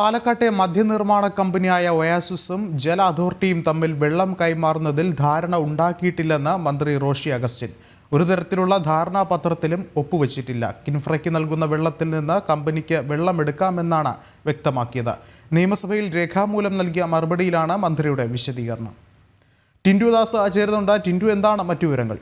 പാലക്കാട്ടെ മദ്യനിർമ്മാണ കമ്പനിയായ ഒയാസിസും ജല അതോറിറ്റിയും തമ്മിൽ വെള്ളം കൈമാറുന്നതിൽ ധാരണ ഉണ്ടാക്കിയിട്ടില്ലെന്ന് മന്ത്രി റോഷി അഗസ്റ്റിൻ. ഒരു തരത്തിലുള്ള ധാരണാപത്രത്തിലും ഒപ്പുവച്ചിട്ടില്ല. കിൻഫ്രയ്ക്ക് നൽകുന്ന വെള്ളത്തിൽ നിന്ന് കമ്പനിക്ക് വെള്ളമെടുക്കാമെന്നാണ് വ്യക്തമാക്കിയത്. നിയമസഭയിൽ രേഖാമൂലം നൽകിയ മറുപടിയിലാണ് മന്ത്രിയുടെ വിശദീകരണം. ടിൻഡുദാസ് ചേരുന്നുണ്ട് ടിൻഡു എന്താണ് മറ്റു വിവരങ്ങൾ?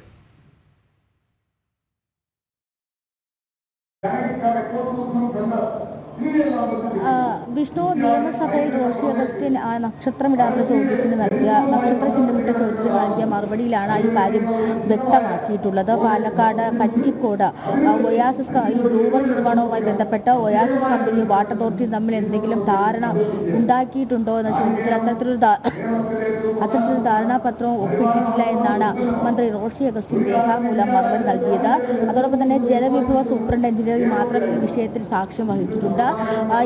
വിഷ്ണു നിയമസഭയിൽ റോഷി അഗസ്റ്റിൻ നക്ഷത്രമിടാത്ത ചോദ്യത്തിന് നൽകിയ നക്ഷത്ര ചിഹ്നമിട്ട ചോദ്യത്തിന് നൽകിയ മറുപടിയിലാണ് ഈ കാര്യം വ്യക്തമാക്കിയിട്ടുള്ളത്. പാലക്കാട് കച്ചിക്കോട് ആ, ഒയാസിസ് ഈ ബ്രൂവർ നിർമ്മാണവുമായി ബന്ധപ്പെട്ട് ഒയാസിസ് കമ്പനി വാട്ടർ അതോറിറ്റി തമ്മിൽ എന്തെങ്കിലും ധാരണ ഉണ്ടാക്കിയിട്ടുണ്ടോ എന്ന ചോദ്യത്തിൽ അത്തരത്തിലൊരു അത്തരത്തിലൊരു ധാരണാപത്രവും ഒപ്പിട്ടിട്ടില്ല എന്നാണ് മന്ത്രി റോഷി അഗസ്റ്റിൻ രേഖാമൂലം മറുപടി നൽകിയത്. അതോടൊപ്പം തന്നെ ജലവിഭവ സൂപ്രണ്ട് എഞ്ചിനീയറിംഗ് മാത്രം ഈ വിഷയത്തിൽ സാക്ഷ്യം വഹിച്ചിട്ടുണ്ട്.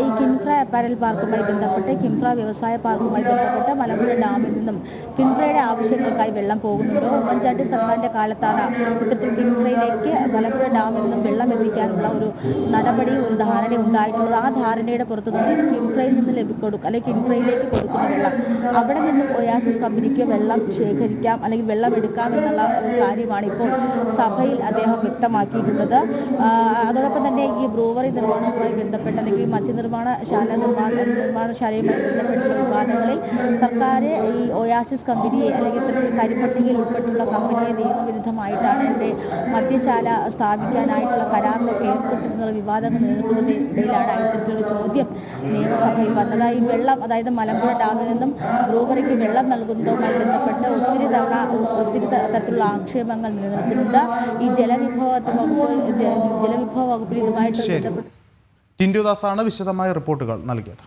ഈ കിൻഫ്ര അപ്പാരൽ പാർക്കുമായി ബന്ധപ്പെട്ട് കിൻഫ്ര വ്യവസായ പാർക്കുമായി ബന്ധപ്പെട്ട് മലമ്പുഴ ഡാമിൽ നിന്നും കിൻഫ്രയുടെ ആവശ്യങ്ങൾക്കായി വെള്ളം പോകുന്നുണ്ടോ. ഉമ്മൻചാണ്ടി സർക്കാരിന്റെ കാലത്താണ് ഇത്തരത്തിൽ കിൻഫ്രയിലേക്ക് മലമ്പുഴ ഡാമിൽ നിന്നും വെള്ളം എത്തിക്കാനുള്ള ഒരു നടപടി ഒരു ധാരണ ഉണ്ടായിട്ടുള്ളത്. ആ ധാരണയുടെ പുറത്തു നിന്ന് കിൻഫ്രയിൽ നിന്ന് ലഭിക്കൊടുക്കും അല്ലെങ്കിൽ കിൻഫ്രയിലേക്ക് കൊടുക്കുന്ന വെള്ളം. അവിടെ നിന്നും ഒയാസിസ് കമ്പനിക്ക് വെള്ളം ശേഖരിക്കാം അല്ലെങ്കിൽ വെള്ളം എടുക്കാം എന്നുള്ള ഒരു കാര്യമാണ് ഇപ്പോൾ സഭയിൽ അദ്ദേഹം വ്യക്തമാക്കിയിട്ടുള്ളത്. അതോടൊപ്പം തന്നെ ഈ ബ്രൂവറി നിർമ്മാണവുമായി ബന്ധപ്പെട്ട് അല്ലെങ്കിൽ മദ്യനിർമ്മാണശാല നിർമ്മാണ നിർമ്മാണശാലയുമായി ബന്ധപ്പെട്ടുള്ള വിവാദങ്ങളിൽ സർക്കാർ ഈ ഒയാസിസ് കമ്പനിയെ അല്ലെങ്കിൽ കരിപ്പട്ടികയിൽ ഉൾപ്പെട്ടുള്ള കമ്പനിയെ നിയമവിരുദ്ധമായിട്ടാണ് ഇവിടെ മദ്യശാല സ്ഥാപിക്കാനായിട്ടുള്ള കരാറിലൊക്കെ ഏർപ്പെട്ടിരുന്നുള്ള വിവാദങ്ങൾ നിലനിൽക്കുന്നതിന്റെ ഇടയിലാണ് ഇത്തരത്തിലൊരു ചോദ്യം നിയമസഭയിൽ വന്നത് ഈ വെള്ളം അതായത് മലമ്പുഴ ഡാമിൽ നിന്നും ബ്രൂവറിക്ക് വെള്ളം നൽകുന്നതുമായി ബന്ധപ്പെട്ട് ഒത്തിരി തവണ ഒത്തിരി തരത്തിലുള്ള ആക്ഷേപങ്ങൾ നിലനിൽക്കുന്നുണ്ട്. ഈ ജലവിഭവ വകുപ്പ് ജലവിഭവ വകുപ്പിൽ ഇതുമായിട്ട് ബന്ധപ്പെട്ട് ടിൻഡു ദാസാണ് വിശദമായ റിപ്പോർട്ടുകൾ നൽകിയത്.